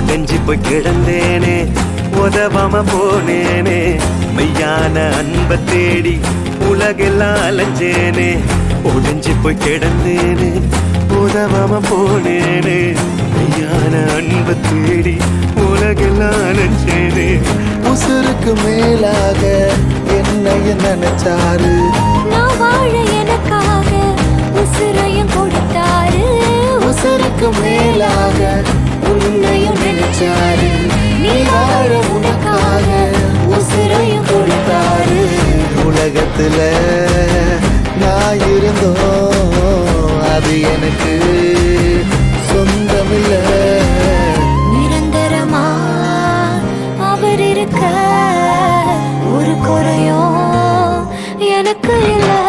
உடஞ்சி போய் கிடந்தேனே உதவாம போனேனே. மெய்யான அன்பை தேடி உலகெல்லாம் அலைஞ்சேனே. உடஞ்சி போய் கிடந்தேனே உதவாம போனேனே. மெய்யான அன்பை தேடி உலகெல்லாம் அலைஞ்சேனே. உசுருக்கு மேலாக என்னைய நினைச்சாரு? உலகத்துல நான் இருந்தோம். அது எனக்கு சொந்தமில்ல. நிரந்தரமா அவர் இருக்க ஒரு குறையும் எனக்கு இல்லை.